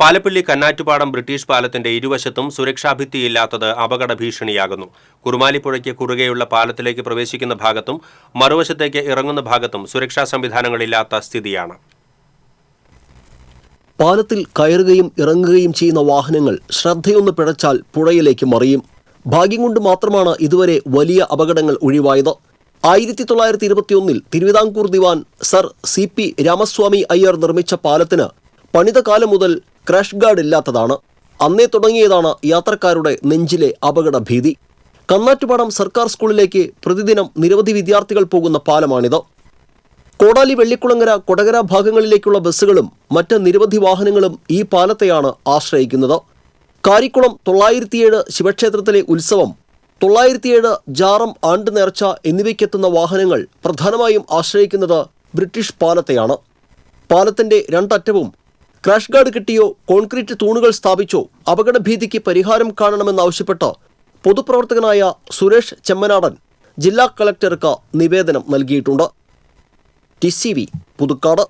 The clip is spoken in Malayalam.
പാലപ്പള്ളി കന്നാറ്റുപാടം ബ്രിട്ടീഷ് പാലത്തിന്റെ ഇരുവശത്തും സുരക്ഷാഭിത്തിയില്ലാത്തത് അപകട ഭീഷണിയാകുന്നു കുറുമാലിപ്പുഴയ്ക്ക് കുറുകെയുള്ള പാലത്തിലേക്ക് പ്രവേശിക്കുന്ന ഭാഗത്തും മറുവശത്തേക്ക് ഇറങ്ങുന്ന ഭാഗത്തും സുരക്ഷാ സംവിധാനങ്ങളില്ലാത്ത സ്ഥിതിയാണ്. പാലത്തിൽ കയറുകയും ഇറങ്ങുകയും ചെയ്യുന്ന വാഹനങ്ങൾ ശ്രദ്ധയൊന്ന് പിഴച്ചാൽ പുഴയിലേക്ക് മറിയും. ഭാഗ്യം കൊണ്ട് മാത്രമാണ് ഇതുവരെ വലിയ അപകടങ്ങൾ ഒഴിവായത്. ആയിരത്തി തൊള്ളായിരത്തി ഇരുപത്തിയൊന്നിൽ തിരുവിതാംകൂർ ദിവാൻ sir C P Ramaswamy Iyer നിർമ്മിച്ച പാലത്തിന് പണിത കാലം മുതൽ ക്രാഷ് ഗാർഡ് ഇല്ലാത്തതാണ്. അന്നേ തുടങ്ങിയതാണ് യാത്രക്കാരുടെ നെഞ്ചിലെ അപകട ഭീതി കന്നാറ്റുപാടം സർക്കാർ സ്കൂളിലേക്ക് പ്രതിദിനം നിരവധി വിദ്യാർത്ഥികൾ പോകുന്ന പാലമാണിത്. കോടാലി വെള്ളിക്കുളങ്ങര കൊടകര ഭാഗങ്ങളിലേക്കുള്ള ബസ്സുകളും മറ്റ് നിരവധി വാഹനങ്ങളും ഈ പാലത്തെയാണ് ആശ്രയിക്കുന്നത്. കാരിക്കുളം തൊള്ളായിരത്തിയേഴ് ശിവക്ഷേത്രത്തിലെ ഉത്സവം തൊള്ളായിരത്തിയേഴ് ജാറം ആണ്ട് നേർച്ച എന്നിവയ്ക്കെത്തുന്ന വാഹനങ്ങൾ പ്രധാനമായും ആശ്രയിക്കുന്നത് ബ്രിട്ടീഷ് പാലത്തെയാണ്. പാലത്തിന്റെ രണ്ടറ്റവും ക്രാഷ് ഗാർഡ് കിട്ടിയോ കോൺക്രീറ്റ് തൂണുകൾ സ്ഥാപിച്ചോ അപകടഭീതിക്ക് പരിഹാരം കാണണമെന്നാവശ്യപ്പെട്ട് പൊതുപ്രവർത്തകനായ സുരേഷ് ചെമ്മനാടൻ ജില്ലാ കളക്ടർക്ക് നിവേദനം നൽകിയിട്ടുണ്ട്. T C V Puthukkad.